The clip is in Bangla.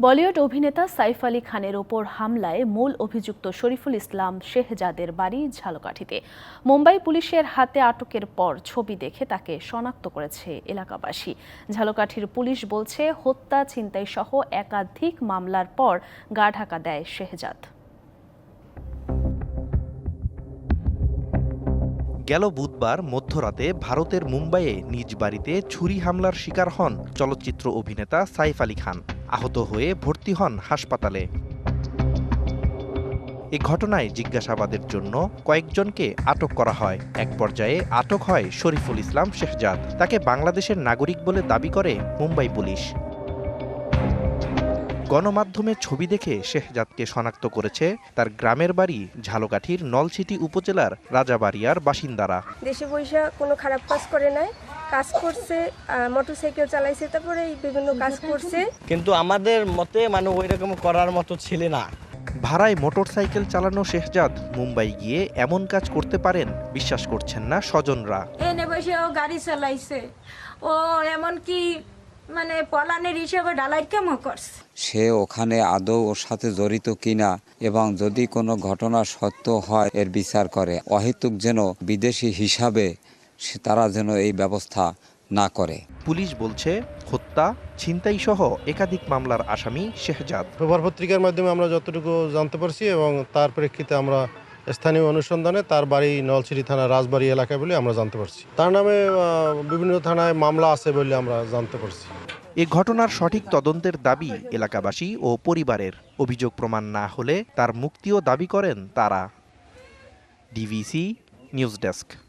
বলিউড অভিনেতা সাইফ আলী খানের ওপর হামলায় মূল অভিযুক্ত শরীফুল ইসলাম শেহজাদের বাড়ি ঝালকাঠিতে। মুম্বাই পুলিশের হাতে আটকের পর ছবি দেখে তাকে শনাক্ত করেছে এলাকাবাসী। ঝালকাঠির পুলিশ বলছে, হত্যা, ছিনতাই সহ একাধিক মামলার পর গা ঢাকা দেয় শেহজাদ। গেল বুধবার মধ্যরাতে ভারতের মুম্বাইয়ে নিজ বাড়িতে ছুরি হামলার শিকার হন চলচ্চিত্র অভিনেতা সাইফ আলী খান। আহত হয়ে ভর্তি হন হাসপাতালে। এ ঘটনায় জিজ্ঞাসাবাদের জন্য কয়েকজনকে আটক করা হয়। এক পর্যায়ে আটক হয় শরীফুল ইসলাম শেহজাদ। তাকে বাংলাদেশের নাগরিক বলে দাবি করে মুম্বাই পুলিশ। গণমাধ্যমে ছবি দেখে শেহজাদকে শনাক্ত করেছে তার গ্রামের বাড়ি ঝালকাঠির নলছিটি উপজেলার রাজাবাড়িয়ার বাসিন্দারা। দেশে বৈশা কোনো খারাপ কাজ করে নাই। কাজ করছে মোটরসাইকেল চালাইছে তারপরে বিভিন্ন কাজ করছে। কিন্তু আমাদের মতে মানে ওই রকম করার মতো ছেলে না। ভাড়ায় মোটরসাইকেল চালানো শেহজাদ মুম্বাই গিয়ে এমন কাজ করতে পারেন বিশ্বাস করছেন না স্বজনরা। এনে বসে ও গাড়ি চালাইছে। ও এমনকি মানে পলানের হিসেবে ডালাই কেমন করছে? সে ওখানে আদৌ ওর সাথে জড়িত কিনা এবং যদি কোনো ঘটনা সত্য হয় এর বিচার করে। অহেতুক যেন বিদেশি হিসাবে তারা যেন এই ব্যবস্থা না করে। পুলিশ বলছে হত্যা ছিনতাই সহ একাধিক মামলার আসামি শেহজাদ। প্রভার পত্রিকার মাধ্যমে আমরা যতটুকু জানতে পারছি এবং তার প্রেক্ষিতে আমরা স্থানীয় অনুসন্ধানে তার বাড়ি নলছিটি থানা রাজবাড়ি এলাকায় বলে আমরা জানতে পারছি। তার নামে বিভিন্ন থানায় মামলা আছে বলে আমরা জানতে পারছি। এ ঘটনার সঠিক তদন্তের দাবি এলাকাবাসী ও পরিবারের। অভিযোগ প্রমাণ না হলে তার মুক্তিও দাবি করেন তারা। DVC news desk.